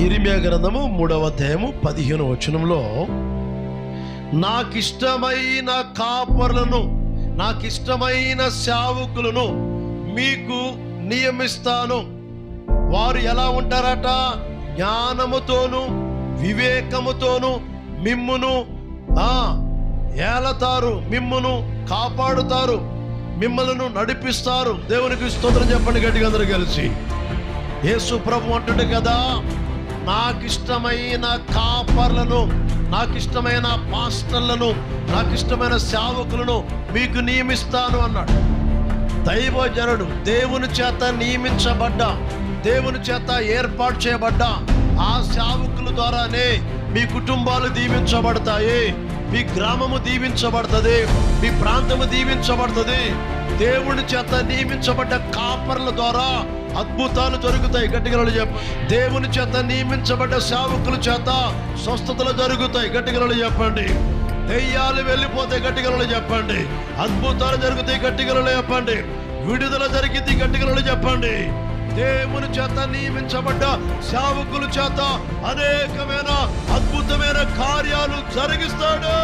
ఇరిమియా గ్రంథము మూడవ అధ్యాయము పదిహేను వచనంలో నాకిష్టమైన కాపర్లను నాకిష్టమైన సేవకులను మీకు నియమిస్తాను. వారు ఎలా ఉంటారట? జ్ఞానముతోను వివేకముతోను మిమ్మును ఏలతారు మిమ్మును కాపాడుతారు మిమ్మలను నడిపిస్తారు. దేవునికి స్తోత్రం చెప్పండి గట్టిగా అందరూ కలిసి. యేసు ప్రభు అంటుడు కదా నాకిష్టమైన కాపర్లను నాకిష్టమైన పాస్టర్లను నాకిష్టమైన సేవకులను మీకు నియమిస్తాను అన్నాడు. దైవజనుడు దేవుని చేత నియమించబడ్డ దేవుని చేత ఏర్పాటు చేయబడ్డ ఆ సేవకుల ద్వారానే మీ కుటుంబాలు దీవించబడతాయి మీ గ్రామము దీవించబడుతుంది మీ ప్రాంతము దీవించబడుతుంది. దేవుని చేత నియమించబడ్డ కాపర్ల ద్వారా అద్భుతాలు జరుగుతాయి గట్టిగలలు చెప్పండి దేవుని చేత నియమించబడ్డ సేవకుల చేత స్వస్థతలు జరుగుతాయి గట్టిగలలు చెప్పండి. దెయ్యాలు వెళ్ళిపోతే గట్టిగలలు చెప్పండి. అద్భుతాలు జరుగుతాయి గట్టిగలలు చెప్పండి. విడుదల జరిగింది గట్టిగలలు చెప్పండి. దేవుని చేత నియమించబడ్డ సేవకుల చేత అనేకమైన అద్భుతమైన కార్యాలు జరిగిస్తాడు.